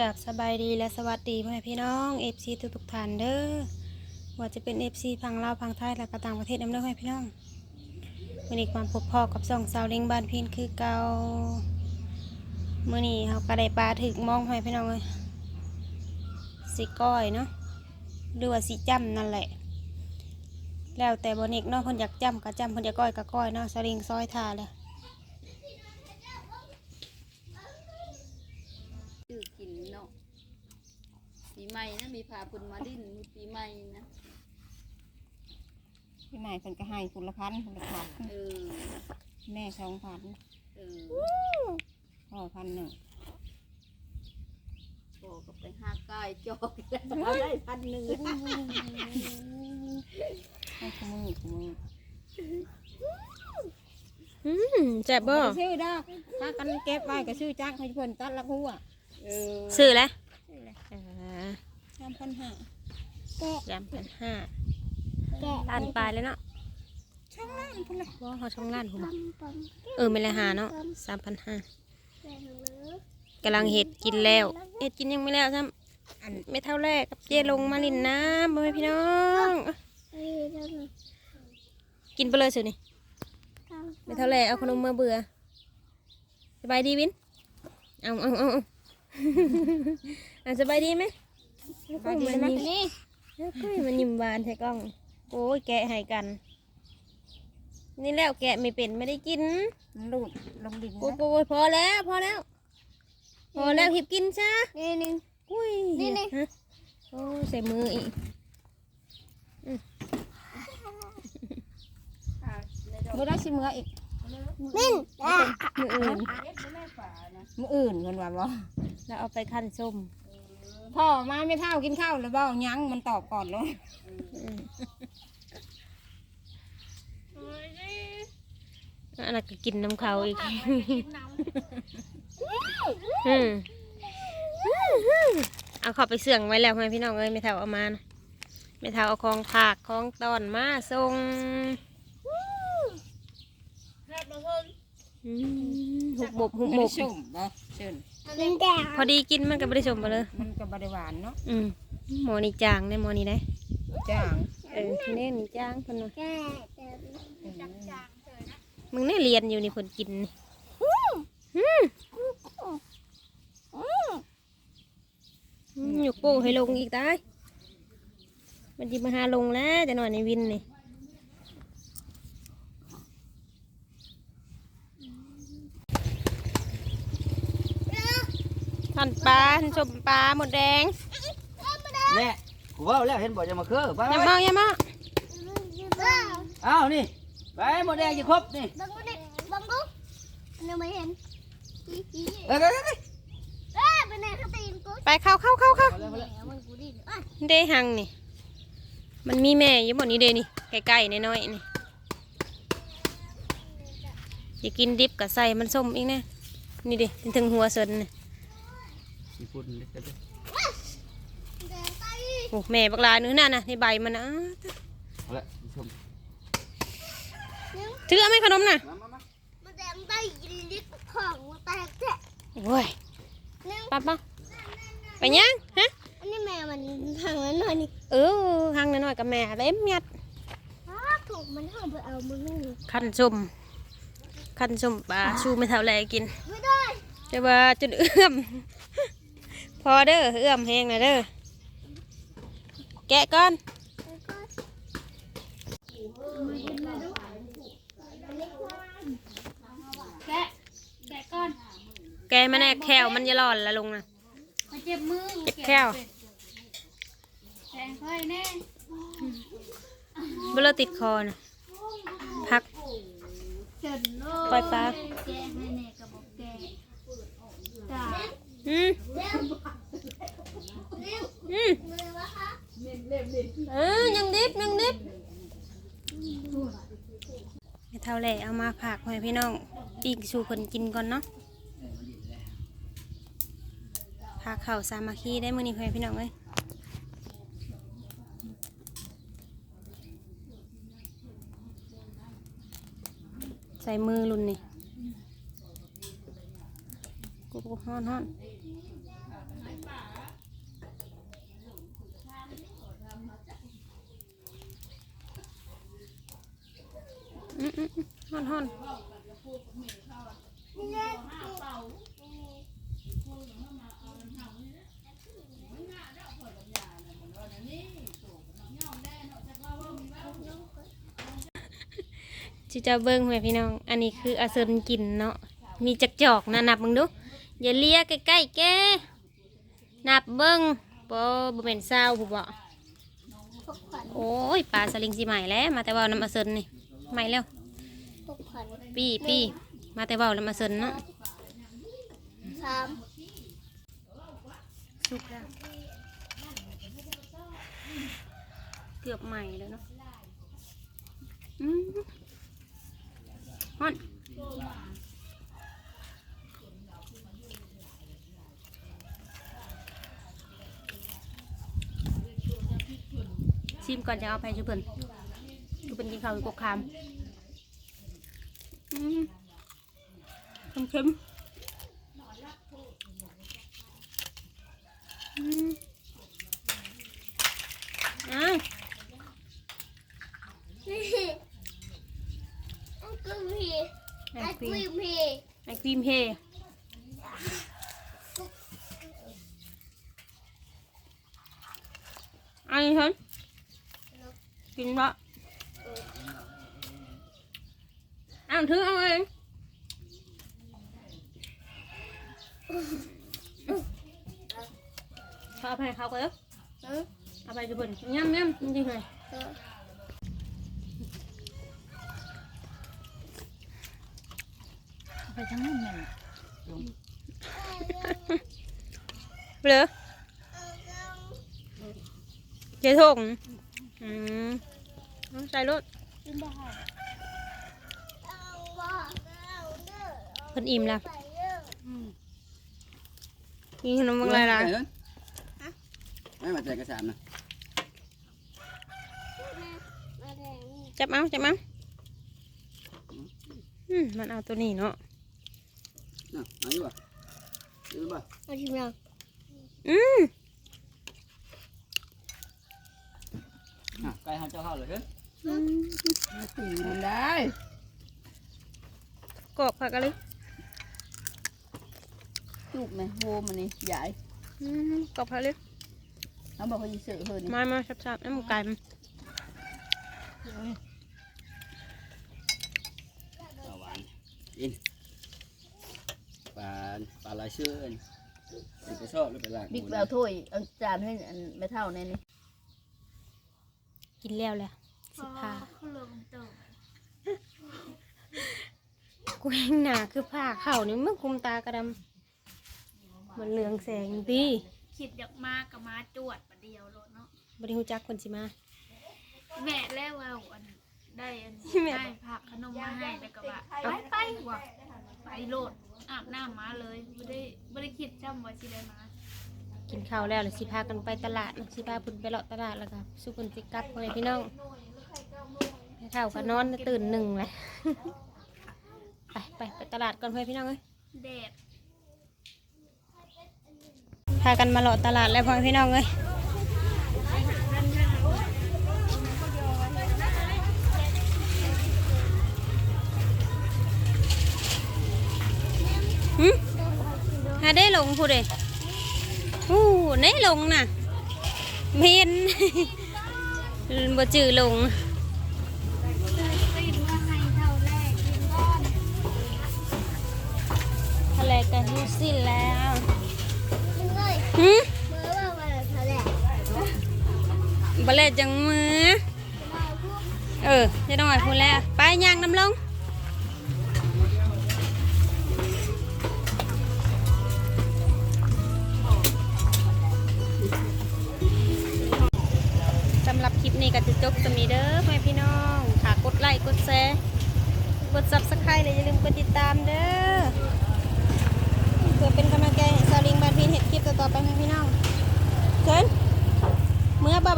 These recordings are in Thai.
กับสบายดีและสวัสดีพ่อแม่พี่น้องเอฟซีทุกทุกๆท่านเด้อว่าจะเป็นเอฟซีพังลาวพังไทยและก็ต่างประเทศน้ำเด้อพ่อแม่พี่น้องวันนี้ความพบพ่อกับสองสาวเล้งบ้านพินคือเก่าเมื่อนี้เขาก็ไดปลาถึกมองพ่อแม่พี่น้องเลยสีก้อยเนาะหรือว่าสีจ้ำนั่นแหละ แล้วแต่บนิกเนาะเพิ่นอยากจ้ำก็จ้ำเพิ่นอยากก้อยก็ก้อยเนาะสลิงซอยทาเลย ชื่อกินเนาะปี ใหม่นะมีพาเพุ่นมาดิ้นมีปีใหม่นะพี่ใหม่เพิ่นก็ให้คุณละพันคุณละพันเออแม่สองพันเออพ่อพันหนึ่งบอกก็ไปห้ากายจอกแล้วได้พันหนึ่งให้ขมือขมืออืมแซ่บบ่บ่ได้ชื่อดอกถ้ากันเก็บไว้ก็ชื่อจ้างให้เพิ่นตัดละหัวเออซื้อแล้วชื่ออะไรอ่า สามพันห้าสามพันห้าล้านปลายแล้วเนาะช่างล้านพุ่นละว่าเขาช่องล้านผมเออไม่ละหาเนาะสามพันห้ากำลังเห็ดกินแล้วเห็ดกินยังไม่แล้วซ้อันำไม่เท่าแรกกับเจลงมาลินน้ำบ่แม่พี่น้องกินไปเลยสินี่ไม่เท่าแรกเอาขนมมาเบื่อสบายดีวินเอาเอาเอาเอาอะสบายดีไหม ไปดีไหมนี่มันยิ้มหวานใช่กล้อง โอ้ยแกะให้กัน นี่แล้วแกะไม่เป็นไม่ได้กินมันลูดลงดินโอ้ยนะโอ้ยพอแล้วพอแล้วพอแล้วหิบกินซะนี่นี่อุ้ยนี่นี่ฮะโอ้ยใส่มืออีกบ่ได้สิมืออีกมืออื่นมืออื่นเพิ่นว่าบ่แล้วเอาไปขั้นส้ม พ่อมาไม่เท่ากินข้าวแล้วบ่ยังมันตอบก่อนเลยอืมอันนั้นก็กินน้ำเขาอีกอืมเอาเขอไปเสื่องไว้แล้วไหมพี่น้องเอ้ยไม่เท่าเอามานะไม่เท่าเอาของผักของตอนมาส่งอืมหุบบบหุบบ่บได้บชุ่มบ่เชิญ พอดีกินมันก็ไม่ได้ชมไปเลย มันก็บ่ได้หวานเนาะอืมหมอนี่จางได้หมอนี่ได้จ้างเออเน่นี่จางคนว่ามึงเนี่ยเรียนอยู่นี่คนกินนี่อืมอืมยกโป้งให้ลงอีกตายมันจิมาหาลงแล้วจะหน่อยในวินนี่ทัน ปลาทันชมปลาหมดแดงแม่กูว่าแล้วเห็นบอกจะมาคือไปอย่าไปมองอย่ามองอ้าวนี่ไปหมดแดงจะครบนี่บังดูดิบังดูมันยังไม่เห็นอีอีเอ้ยไปไปไปเอ้ยไปไหนเขาตีนกูไปเข้าเข้าเข้าเข้าเอาเลยเอาเลยแหมมันกูดิอะเดหังนี่ มันมีแม่อยู่บนนี้เดนี่ใกล้ๆน้อยๆนี่อย่ากินดิบกับใส่มันส้มอีกนะนี่ดิถึงหัวเสินนี่ มีฝุ่นเล็กๆแดงไตโอ้แม่บักลาเนื้อน่ะนะในใบมันนะเอาละชมถือเอาไหมขนมน่ะมามามามันแดงไตกินลิ้นของมันแตกแทะโอ้ยปั๊บปั๊บไปยังฮะอันนี้แม่มันทางนั้นหน่อยนี่เออหังน้อยๆกับแม่เล็มยัดอ้าถูกมันเข้าไปเอามือนี่ขั้นส้มขั้นส้มปลาชูไม่เท่าไรกินไม่ได้จะว่าจนเอื้อม พอเด้อเอื้อมแห้งนะเด้อแกะก่อนแกะแกะก่อนแกมันแน่แควมันจะร้อนละลงนะมาเจ็บมือเจ็บแข้วแทงค่อยแน่เบลอติดคอนะพักเฉินโลปล่อยปลาแกะให้แน่กระบอกแกะจ้าอืมอืมเออยังดิบยังดิบไม่ เท่าแหละเอามาผักให้พี่น้องปีกสู่คนกินก่อนเนาะผักเข่าสามัคคีได้มื้อนี้ให้พี่น้องเอ้ยใส่มือรุ่นนี่กูกูฮ้อนฮ้อน อืมอืม ฮ้อนฮ้อนจิจะเบิ้งแม่พี่น้อง อันนี้คืออาเซินกินเนาะ มีจักจอกนะนับมึงดู อย่าเลียใกล้ๆแก นับเบิ้งบ่บ่เป็นเศร้าผู้บ่โอ้ยปลาสลิงสิใหม่แล้ว มาแต่ว่าน้ำอาเซินนี่ใหม่แล้ว กพันปีปีมาแต่เว่าน้ำอาเซินเนาะสามสุกแล้วเกือบใหม่แล้วเนาะอืมฮอนชิมก่อนจะเอาไปชุบเพิ่นชุบเพิ่นกินข้าวอยู่กกคาม เค็มๆอืมอะไอ้กรีมพีไอไอ้คกรีรีมมพีไอครีมเฮอันนี้ฉันกินละเอาถือเอาเองเอาไปให้เขาก็แล้วเอาไปจะเบิ่นย่ำย่ำจริงๆเลยเออไปทั้งนั้นแม่นเปลือเจ๊ทงอืมใส่รถ กินได้เอาว่าเอาเด้อ เอาเพิ่นอิ่มแล้วไปเด้อกินขนมอะไรล่ะไม่มาแจกกระสานนะมาแดงนี่จับเอาจับเอาอืมมันเอาตัวนี้เนาะน่ะเอาอยู่ป่ะอยู่ป่ะเอาชิมยังอืมอะไก่ห้าเจ้าเข้าเลยเฮ้ยตีมันได้กรอบผักอะไร จุกนะโฮมันนี่ใหญ่อืมกรอบผักเลยเขาบอกเขาจะซื้อเพิ่นนี่มามาชับๆน้ำไก่มันปลาหวานอินปลาปลาลายเชื่อนดิไปชอบหรือไปลากบิ๊กเอาถ้วยเอาจานให้อันไม่เท่าในนี่กินแล้วแหละสิพาเขาลงตัวกูเองหนาคือผ้าเข่านี่มันคุมตากระดำ มันเหลืองแสงดีคิดอยากมากับมาจวดประเดียวโลดเนาะบริหูจักคนสิมาแม่แล้วว่าอันได้อันแม่ได้ผักขนมมาให้แต่ก็ว่าไปไปว่ะไปโลดอาบน้ำมาเลยไม่ได้ไม่ได้คิดจำว่าสิได้มากินข้าวแล้วเลยสิพากันไปตลาดนะสิพาพุ่นไปเลาะตลาดแล้วก็สู้คนสิกลับเลยพี่น้องไปเท่าก็นอนตื่นหนึ่งเลยไปไปไปตลาดก่อนเพื่อนพี่น้องเอ้ยแดด พากันมาเลาะตลาดแล้วพ่อพี่น้องเอ้ยหึหาได้ลงพูดเลยอู้ได้ลงน่ะเมนบ่จือลงตีนว่าให้เท่าแรกกินก้อะเลกันทุกสิ้นแล้ว หืมบลเลจังมือ เออจะต้องไหวพูดแล้ว ไปย่างน้ำลง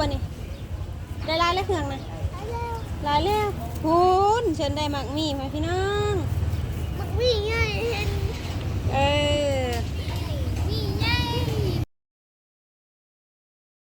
บันนี่ได้ลายแล้วเครื่องนะลายแล้วคุณเชิญได้มักมีไหมพี่น้อง